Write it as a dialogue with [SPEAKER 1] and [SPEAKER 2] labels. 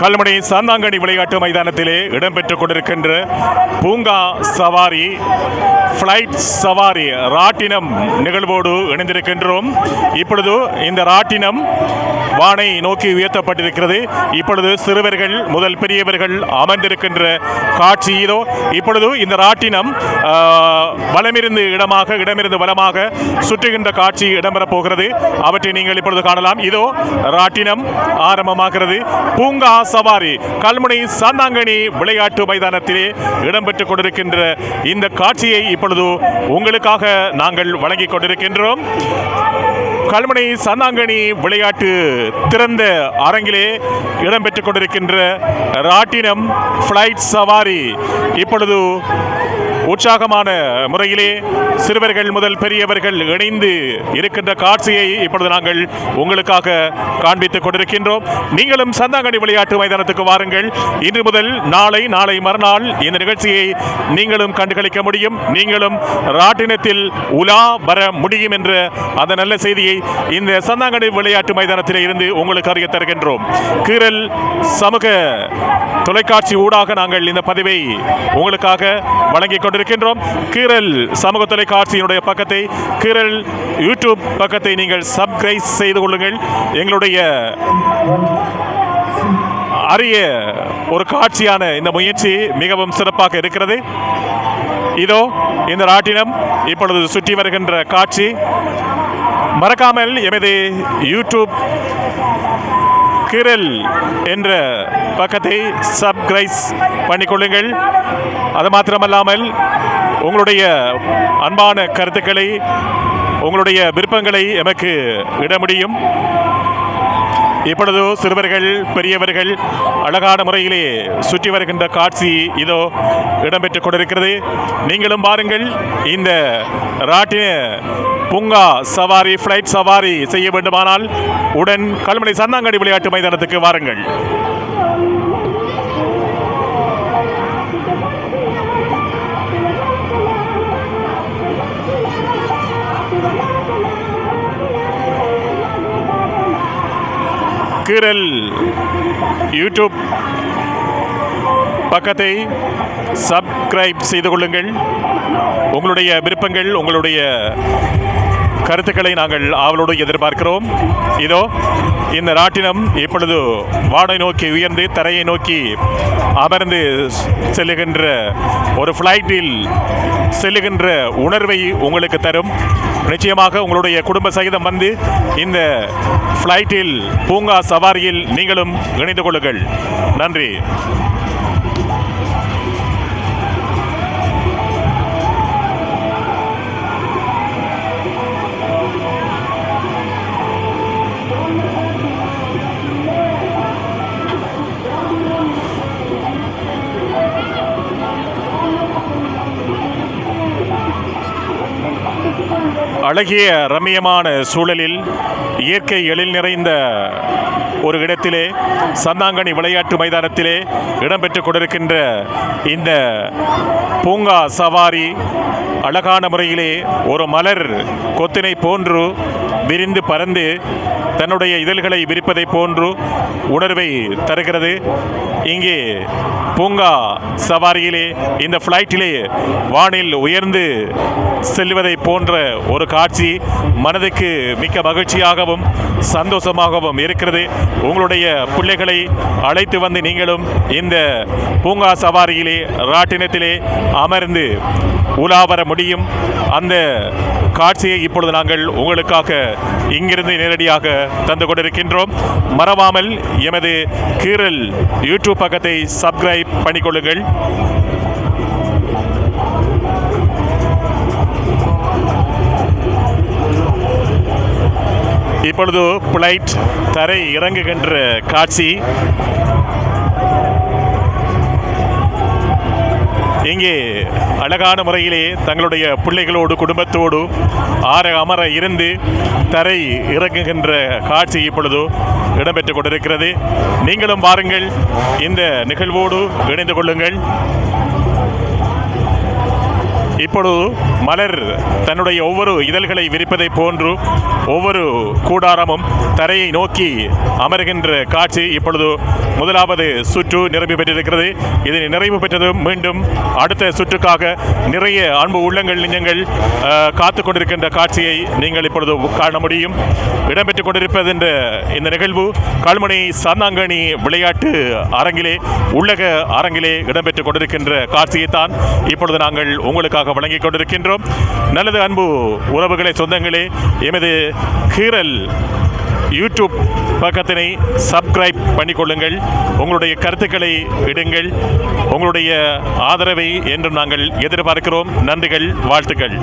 [SPEAKER 1] கல்முனை சாந்தாங்கனி விளையாட்டு மைதானத்திலே இடம்பெற்றுக் கொண்டிருக்கின்ற பூங்கா சவாரி ஃப்ளைட் சவாரி ராட்டினம் நிகழ்வோடு இணைந்திருக்கின்றோம். இப்பொழுது இந்த ராட்டினம் வானை நோக்கி உயர்த்தப்பட்டிருக்கிறது. இப்பொழுது சிறுவர்கள் முதல் பெரியவர்கள் அமர்ந்திருக்கின்ற காட்சி இதோ. இப்பொழுது இந்த ராட்டினம் வலமிருந்து இடமாக இடமிருந்து வலமாக சுற்றுகின்ற காட்சி இடம்பெறப் போகிறது. அவற்றை நீங்கள் இப்பொழுது காணலாம். இதோ ராட்டினம் ஆரம்பமாகிறது. பூங்கா சவாரி கல்முனை சாந்தாங்கனி விளையாட்டு மைதானத்திலே இடம்பெற்றுக் கொண்டிருக்கின்ற இந்த காட்சியை இப்பொழுது உங்களுக்காக நாங்கள் வழங்கிக் கொண்டிருக்கின்றோம். கல்முனை சந்தாங்கனி விளையாட்டு திறந்த அரங்கிலே இடம்பெற்றுக் கொண்டிருக்கின்ற ராட்டினம் ஃப்ளைட் சவாரி. இப்பொழுது உற்சாகமான முறையிலே சிறுவர்கள் முதல் பெரியவர்கள் இணைந்து இருக்கின்ற காட்சியை இப்பொழுது நாங்கள் உங்களுக்காக காண்பித்துக் கொண்டிருக்கின்றோம். நீங்களும் சந்தாங்கனி விளையாட்டு மைதானத்துக்கு வாருங்கள். இன்று முதல் நாளை நாளை மறுநாள் இந்த நிகழ்ச்சியை நீங்களும் கண்டுகளிக்க முடியும். நீங்களும் ராட்டினத்தில் உலா வர முடியும் என்ற அந்த நல்ல செய்தியை இந்த சந்தாங்கனி விளையாட்டு மைதானத்தில் இருந்து உங்களுக்கு அறிய தருகின்றோம். கீரல் சமூக தொலைக்காட்சி ஊடாக நாங்கள் இந்த பதிவை உங்களுக்காக வழங்கிக் கொண்டிருக்கின்றோம். கீரல் சமூக தொலைக்காட்சியினுடைய பக்கத்தை கீரல் யூடியூப் பக்கத்தை நீங்கள் சப்ஸ்கிரைப் செய்து கொள்ளுங்கள். எங்களுடைய அரிய ஒரு காட்சியான இந்த முயற்சி மிகவும் சிறப்பாக இருக்கிறது. இதோ இந்த ராட்டினம் இப்பொழுது சுற்றி வருகின்ற காட்சி. மறக்காமல் எமது யூடியூப் கிரல் என்ற பக்கத்தை சப்ஸ்கிரைஸ் பண்ணிக்கொள்ளுங்கள். அது மாத்திரமல்லாமல் உங்களுடைய அன்பான கருத்துக்களை உங்களுடைய விருப்பங்களை எமக்கு இட முடியும். இப்பொழுது சிறுவர்கள் பெரியவர்கள் அழகான முறையிலே சுற்றி வருகின்ற காட்சி இதோ இடம்பெற்றுக் கொண்டிருக்கிறது. நீங்களும் பாருங்கள் இந்த ராட்டின பூங்கா சவாரி ஃப்ளைட் சவாரி செய்ய வேண்டுமானால் உடன் கல்முனை சந்தாங்கடி விளையாட்டு மைதானத்துக்கு வாருங்கள். கீரல் யூடியூப் பக்கத்தை சப்ஸ்கிரைப் செய்து கொள்ளுங்கள். உங்களுடைய விருப்பங்கள் உங்களுடைய கருத்துக்களை நாங்கள் ஆவலோடு எதிர்பார்க்கிறோம். இதோ இந்த ராட்டினம் இப்பொழுது வாடை நோக்கி உயர்ந்து தரையை நோக்கி அமர்ந்து செல்லுகின்ற ஒரு ஃப்ளைட்டில் செல்லுகின்ற உணர்வை உங்களுக்கு தரும். நிச்சயமாக உங்களுடைய குடும்ப சகிதம் வந்து இந்த ஃப்ளைட்டில் பூங்கா சவாரியில் நீங்களும் இணைந்து கொள்ளுங்கள். நன்றி. அழகிய ரம்மியமான சூழலில் இயற்கை எழில் நிறைந்த ஒரு இடத்திலே சந்தாங்கனி விளையாட்டு மைதானத்திலே இடம்பெற்றுக் கொண்டிருக்கின்ற இந்த பூங்கா சவாரி அழகான முறையிலே ஒரு மலர் கொத்தினை போன்று விரிந்து பறந்து தன்னுடைய இதழ்களை விரிப்பதை போன்று உணர்வை தருகிறது. இங்கே பூங்கா சவாரியிலே இந்த ஃப்ளைட்டிலே வானில் உயர்ந்து செல்வதை போன்ற ஒரு காட்சி மனதுக்கு மிக்க மகிழ்ச்சியாகவும் சந்தோஷமாகவும் இருக்கிறது. உங்களுடைய பிள்ளைகளை அழைத்து வந்து நீங்களும் இந்த பூங்கா சவாரியிலே ராட்டினத்திலே அமர்ந்து உலா வர முடியும். அந்த காட்சியை இப்பொழுது நாங்கள் உங்களுக்காக இங்கிருந்து நேரடியாக தந்து கொண்டிருக்கின்றோம். மறவாமல் எமது கீரல் யூடியூப் பக்கத்தை சப்ஸ்கிரைப் பண்ணிக்கொள்ளுங்கள். இப்பொழுது பிளைட் தரை இறங்குகின்ற காட்சி. இங்கே அழகான முறையிலே தங்களுடைய பிள்ளைகளோடு குடும்பத்தோடு ஆற அமர இருந்து தரை இறங்குகின்ற காட்சி இப்பொழுது இடம்பெற்றுக் கொண்டிருக்கிறது. நீங்களும் பாருங்கள் இந்த நிகழ்வோடு இணைந்து கொள்ளுங்கள். இப்பொழுது மலர் தன்னுடைய ஒவ்வொரு இதழ்களை விரிப்பதை போன்று ஒவ்வொரு கூடாரமும் தரையை நோக்கி அமர்கின்ற காட்சி இப்பொழுது முதலாவது சுற்று நிரம்பி பெற்றிருக்கிறது. இதனை நிறைவு பெற்றதும் மீண்டும் அடுத்த சுற்றுக்காக நிறைய அன்பு உள்ளங்கள் நெஞ்சங்கள் காத்து கொண்டிருக்கின்ற காட்சியை நீங்கள் இப்பொழுது காண முடியும். இடம்பெற்றுக் கொண்டிருப்பது என்ற இந்த நிகழ்வு கல்முனை சாந்தாங்கணி விளையாட்டு அரங்கிலே உள்ளக அரங்கிலே இடம்பெற்றுக் கொண்டிருக்கின்ற காட்சியைத்தான் இப்பொழுது நாங்கள் உங்களுக்காக வழங்கிக் கொண்டிருக்கின்றோம். நல்லது அன்பு உறவுகளை சொந்தங்களே எமது கீரல் யூடியூப் பக்கத்தினை சப்ஸ்கிரைப் பண்ணிக்கொள்ளுங்கள். உங்களுடைய கருத்துக்களை இடுங்கள். உங்களுடைய ஆதரவை என்றும் நாங்கள் எதிர்பார்க்கிறோம். நன்றிகள் வாழ்த்துக்கள்.